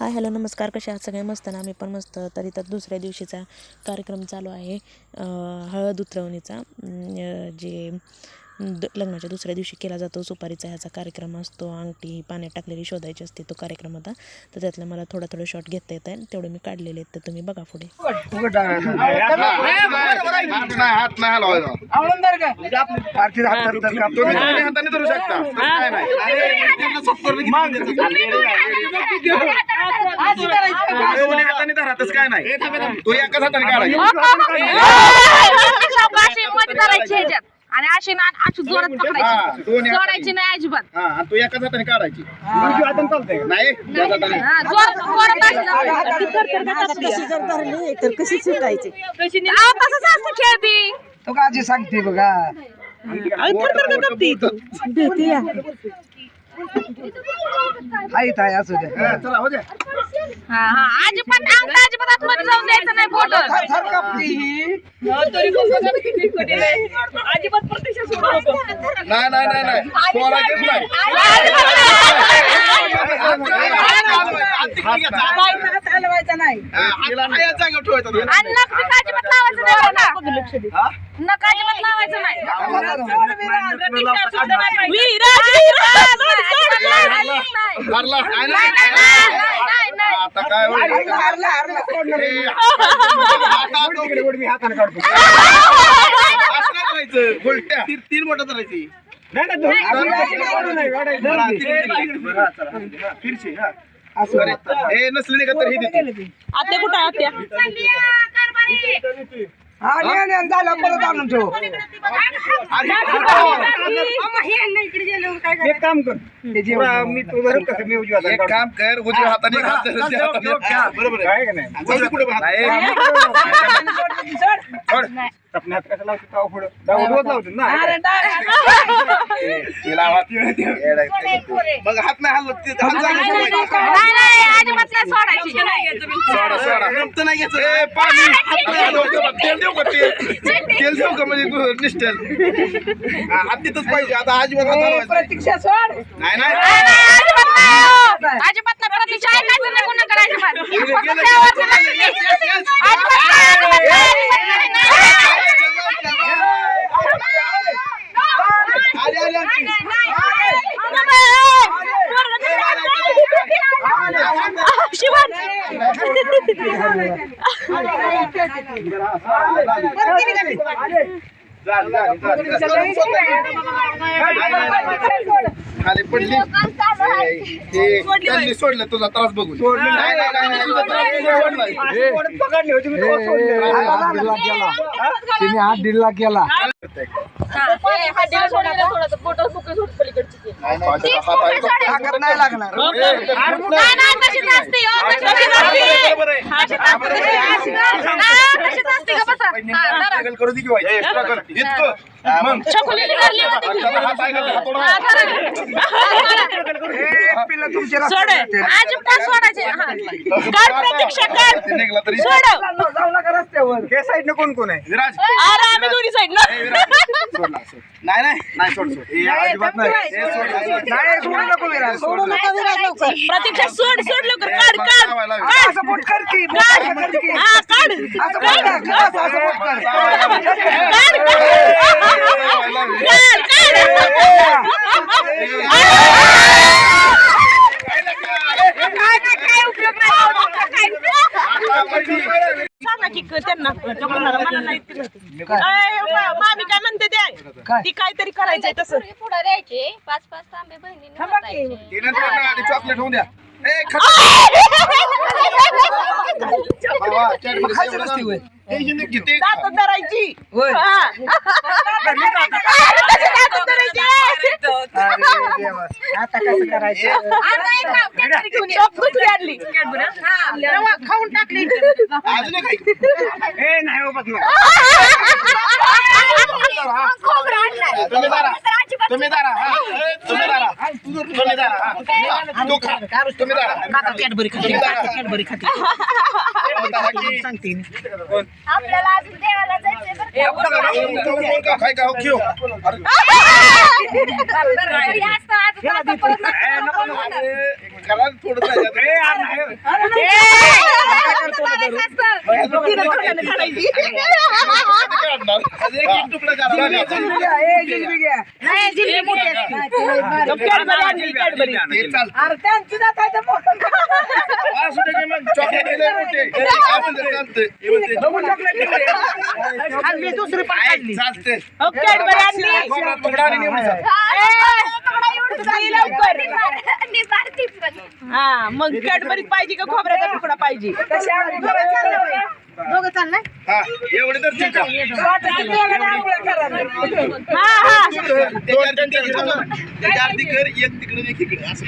Hi hello नमस्कार. कसे आहात? सगळे मस्त ना? आम्ही पण मस्त. तर इथं दुसऱ्या दिवशीचा कार्यक्रम चालू आहे हळद उतरवणीचा. जे द लग्नाच्या दुसऱ्या दिवशी केला जातो. सुपारीचा ह्याचा कार्यक्रम असतो. अंगठी पाण्यात टाकलेली शोधायची असते तो कार्यक्रम होता तर त्यातलं मला थोडा थोडा शॉट घेता येत आहे तेवढे मी काढलेले आहेत तर तुम्ही बघा पुढे. काय नाही. तू एकाच हाताने काढायची. आणि अशी ना अशी जोरात हा, पकडायची. दोन्ही सोडायची हाताने. नाही अजिबात. हा आणि तू एकाच हाताने काढायची. नाही हाताने हा, जोरात जोरात. कशी सुटायची अहो, तसंच असतं खेळती. तो का आजी सांगते बघा? हाय ताय असू द्या हा, चला हो द्या हा हा अजिबात अंगठा अजिबात आतमध्ये जाऊन द्यायचं नाही बोट थर थर कापते ही नाही नाही नाही नाही सोडायचीच नाही हा, तिला नाही या जागेवर ठेवायचं नाही. आणि नख बिक अजिबात लावायचं नाही बघा नख अजिबात लावायचं नाही नाही. मारला? नाही, नाही, नाही. नाही, नाही, नाही. आता हरला ए, नाही. आता तो- इकडे वळ, मी हाताने काढतो असं नाही करायचं. उलट्या. तीन- तीन बोटं धरायची. बरं. ए, नसली नाही का तर हे देते. संध्या, कारभारी. हा ने ने झालं परत आणून ठेव. एक काम कर. ते जेवण मी तुझं कसं मी उजव्या हाताने एक काम कर उजव्या हाताने एक हात धर, त्या हाताने- हा, बरोबर आहे. का नाही? जाऊ दे कुठं पण हात. सोड. आपल्या हात कसं लावतो ताव पुढं. ताव रोज लावतो ना? तिला हात येडायचं. मग हात नाही हात ठेवायचे. नाही सोडायची. सोडा सोडा. रक्त नाही घ्यायचं. ए, पाणी. तेल देऊ का तेल तेल देऊ का म्हणजे तू निष्ठेल? हा, हात तिथंच पाहिजे. आता अजिबात हात हलवायचा नाही. प्रतीक्षा सोड. नाही नाही. अजिबात नाही अजिबात नाही प्रतीक्षा ऐकायचं नाही गुन्हा करायचं फक्त. अजिबात नाही, अजिबात नाही, नाही. आले, आले, आले. झालं, झालं, झालं. खाली पडली त्यांनी सोडलं तुझा त्रास बघून. पकडली होती मी तुला सोडली. तिने हात दिला केला नाही लागणार नाही, नाही, तशीच असते, हो, तशीच असते. बरोबर आहे. तशीच असते, तशीच असते. हा, तशीच असते का बसा. हा, धरा. स्ट्रगल करू दे की काढ काढ. नका साईडने कोण कोण आहे? विराज. विराज. सोड. नाही नाही नाही सोड सोड. अजिबात नाही. सोड, सोड. नाही सोडू. नको विराज. सोडू नका प्रतीक्षा सोड. सोड लवकर. काढ काढ. बोट कर की. बोट असं कर की. असं असं बोट कर. मामी काय? म्हणते ते काय? ती काहीतरी करायचंय तसं पुढे द्यायचे पाच पाच तांबे आधी चॉकलेट होऊन द्या. ए, खा. बाबा, चॅटमध्ये खायचं जेवढं नसते होय. हे जे नाही घेते. दात धरायची. हा. आता. कसं करायचं? आणली. खाऊन टाकली. नाही हो. तुम्ही दारा हा. तुम्ही दारा. तुम्ही दारा हा. तू खा. तुम्ही दारा. कॅडबरी तुम्ही दारा. कॅडबरी खाते. दारा की- सांगते. आपल्याला अजून देवाला जायचंय बरं का? कोण का खाय का हो क्यों अरे. करा थोडं दुसरी. कोपरा तुकडा आणि निवडून लवकर. हा मग कॅडबरी पाहिजे का खोबऱ्याचा तुकडा पाहिजे? दोघं चाललंय? हा, एवढे तर ठीक आहे. हा हा. दोन तीन तिकडे एक एक तिकडे एक इकडे. असं.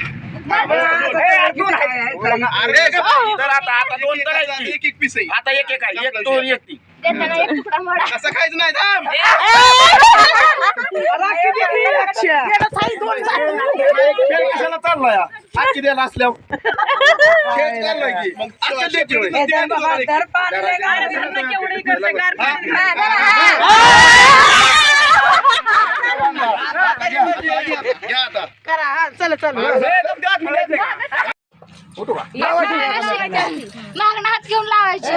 अरे का बाई, तर आता आता दोन करायची एक एक पीस आहे. आता एक एक आहे. एक दोन एक ती. देताना एक तुकडा मोडा असं खायचं नाही थांब खेळ कशाला चाललाय हा? आजची द्यायला असल्यावर खेळ चाललाय की मग आजच्या द्यायची होय. केवढं इकडचं गार पाणी. घ्या आता करा हा चला चला मागणं हात घेऊन लावायचे.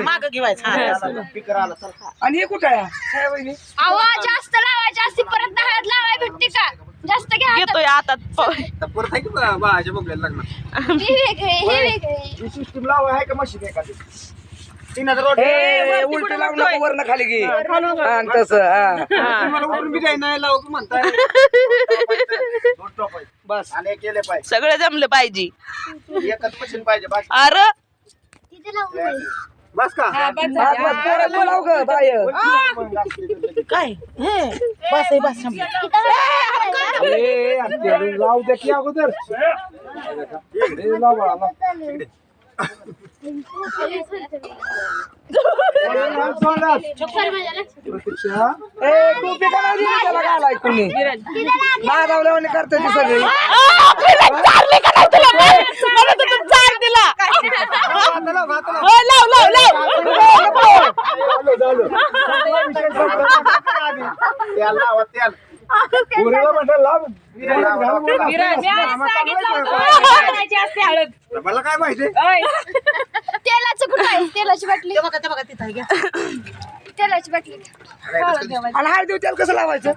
माग घेवायचं. आणि हे कुठं आहे? आवाज जास्त लावायची असती परत दहात लावाय भेटते का? जास्त घ्या आता. घेतोय आता. हे. वेगळे हे वेगळे. सिस्टीम लावा आहे का मशीन एखादी? उलटी नको वरनं खाली घे. हा, तसं हा. बस आणि केले पाहिजे. सगळं जमलं पाहिजे. एकच मशीन पाहिजे बस. अरे. बस का? ग बाय काय? बस आहे बस थांब. लावू द्या की अगोदर. लाव लाव. प्रतीक्षा ए टोपी का नाही दिली त्याला घालाय कुणी? मागावल्यावानी करते ती सगळी. लाव. मला काय माहिती? तेलाचं कुठं आहे? तेलाची बाटली. तेलाची बाटली. आणि हार देऊ त्याला कसं लावायचं?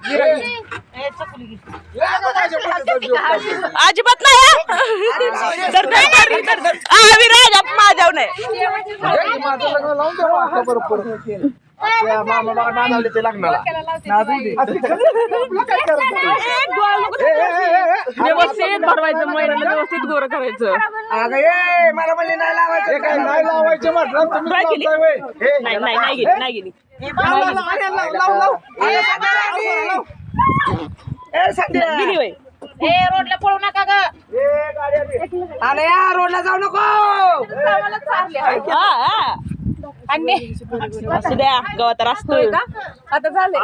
अजिबात नाही हा. विराज माझ्यावर नाही. व्यवस्थित भरवायचं महिन्याला व्यवस्थित गोरं करायचं. अगं ए मला म्हणले नाही लावायचं. काय नाही लावायचे म्हटलं? तुम्ही काय केली? लावताय व्हय. हे, नाही नाही नाही गेली नाही गेली. लाव, लाव, लाव, लाव, लाव, लाव. ए, संध्या! ए संध्या. गेली वय रोडला पळू नका ग. हे, गाडी आली. अरे या रोडला जाऊ नको. हा, हा. असू द्या गावात असतोय आता झाले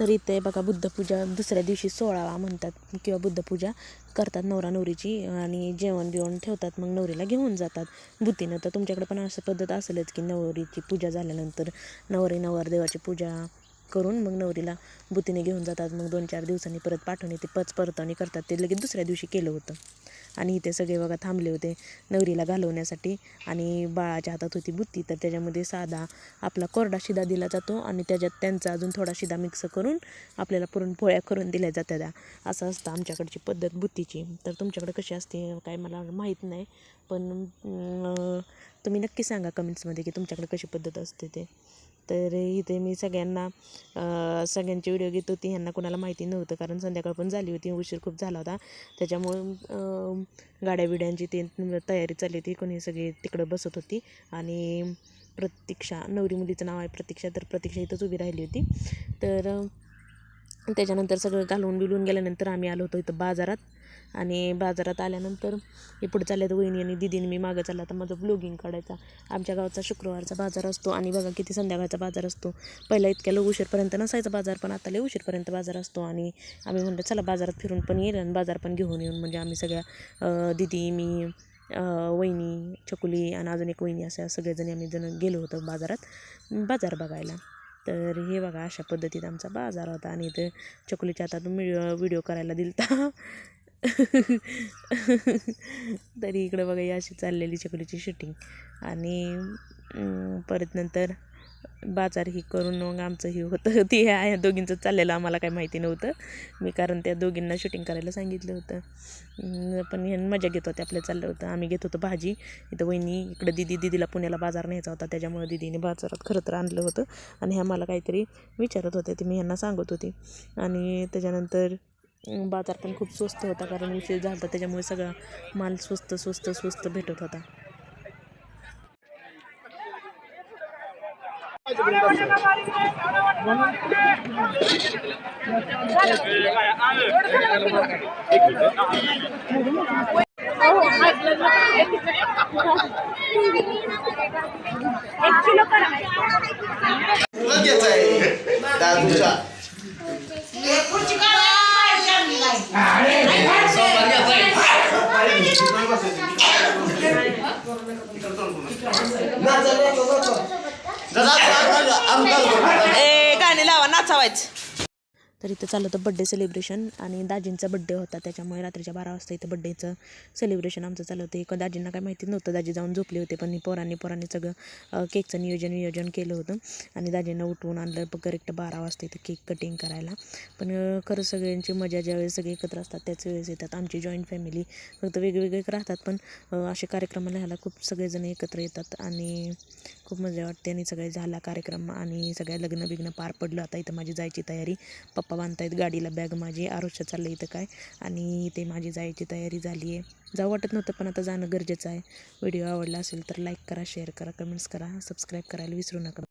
तर इथे बघा बुद्धपूजा दुसऱ्या दिवशी सोळावा म्हणतात किंवा बुद्धपूजा करतात नवरा नवरीची आणि जेवण बिवण ठेवतात मग नवरीला घेऊन जातात. बुतीनं तर तुमच्याकडे पण असं पद्धत असेलच की नवरीची पूजा झाल्यानंतर नवरी नवरदेवाची पूजा करून मग नवरीला बुतीने घेऊन जातात. मग दोन चार दिवसांनी परत पाठवणे ते पच परतवणी करतात. ते लगेच दुसऱ्या दिवशी केलं होतं. आणि इथे सगळे बघा थांबले होते नवरीला घालवण्यासाठी. आणि बाळाच्या हातात होती बुत्ती तर त्याच्यामध्ये साधा आपला कोरडा शिदा दिला जातो आणि त्याच्यात त्यांचा अजून थोडा शिदा मिक्स करून आपल्याला पुरणपोळ्या करून दिल्या जातात. त्या असं असतं आमच्याकडची पद्धत बुत्तीची. तर तुमच्याकडे कशी असते काय मला माहीत नाही पण तुम्ही नक्की सांगा कमेंट्समध्ये की तुमच्याकडे कशी पद्धत असते ते. तर इथे मी सगळ्यांना सगळ्यांची व्हिडिओ घेत होती. ह्यांना कोणाला माहिती नव्हतं कारण संध्याकाळ पण झाली होती. उशीर खूप झाला होता. त्याच्यामुळं गाड्या बिड्यांची ते तयारी चालली होती. कोणी सगळी तिकडं बसत होती. आणि प्रतीक्षा नवरी मुलीचं नाव आहे प्रतीक्षा तर प्रतीक्षा इथंच उभी राहिली होती. तर त्याच्यानंतर सगळं घालून बिलून गेल्यानंतर आम्ही आलो होतो इथं बाजारात. आणि बाजारात आल्यानंतर हे पुढे चालल्यात वहिनी आणि दिदीने मी मागं चालला तर माझं ब्लॉगिंग काढायचा. आमच्या गावचा शुक्रवारचा बाजार असतो आणि बघा किती संध्याकाळचा बाजार असतो. पहिला इतक्या लोक उशीरपर्यंत नसायचा बाजार पण आता लय उशीरपर्यंत बाजार असतो आणि आम्ही म्हणलं चला बाजारात फिरून पण येईल आणि बाजार पण घेऊन येऊन. म्हणजे आम्ही सगळ्या दिदी मी वहिनी चकुली आणि अजून एक वहिनी अशा सगळेजणी आम्ही जण गेलो होतो बाजारात बाजार बघायला. तर हे बघा अशा पद्धतीत आमचा बाजार होता आणि इथं चकुलीच्या हातात मी व्हिडिओ करायला दिलता. तरी इकडं बघा ही अशी चाललेली चकुलीची शूटिंग आणि परत नंतर बाजार ही करून मग आमचं हे होतं. ते आहे दोघींचं चाललेलं आम्हाला काही माहिती नव्हतं. मी कारण त्या दोघींना शूटिंग करायला सांगितलं होतं. पण हे मजा घेत होते आपलं चाललं होतं. आम्ही घेत होतो भाजी. इथं वहिनी इकडं दिदी दिदीला पुण्याला बाजार न्यायचा होता. त्याच्यामुळे दिदीने बाजारात खरं तर आणलं होतं. आणि ह्या मला काहीतरी विचारत होते ते मी ह्यांना सांगत होते. आणि त्याच्यानंतर बाजार पण खूप स्वस्त होता कारण उशीर झाला होता त्याच्यामुळे सगळा माल स्वस्त स्वस्त स्वस्त भेटत होता. আওয়াজ तर इथं चाललं होतं बड्डे सेलिब्रेशन आणि दाजींचा बड्डे होता. त्याच्यामुळे रात्रीच्या बारा वाजता इथं बड्डेचं सेलिब्रेशन आमचं चाललं होतं. एक दाजींना काय माहिती नव्हतं. दाजी जाऊन झोपले होते पण पोरांनी पोरांनी सगळं केकचं नियोजन नियोजन केलं होतं. आणि दाजींना उठवून आणलं करेक्ट बारा वाजता इथं केक कटिंग करायला. पण खरं सगळ्यांची मजा ज्यावेळेस सगळे एकत्र असतात त्याच वेळेस येतात आमची जॉईंट फॅमिली फक्त वेगवेगळे राहतात पण असे कार्यक्रमाला ह्याला खूप सगळेजण एकत्र येतात. आणि खूप मजा वाटते. आणि सगळे झाला कार्यक्रम आणि सगळ्या लग्न बिग्न पार पडलं. आता इथं माझी जायची तयारी. पप्पा पप्पा बांधतायत गाडीला बॅग माझी आरुष्य चाललं इथं काय? आणि इथे माझी जायची तयारी झाली आहे. जाऊ वाटत नव्हतं पण आता जाणं गरजेचं आहे. व्हिडिओ आवडला असेल तर लाईक करा शेअर करा कमेंट्स करा सबस्क्राईब करायला विसरू नका.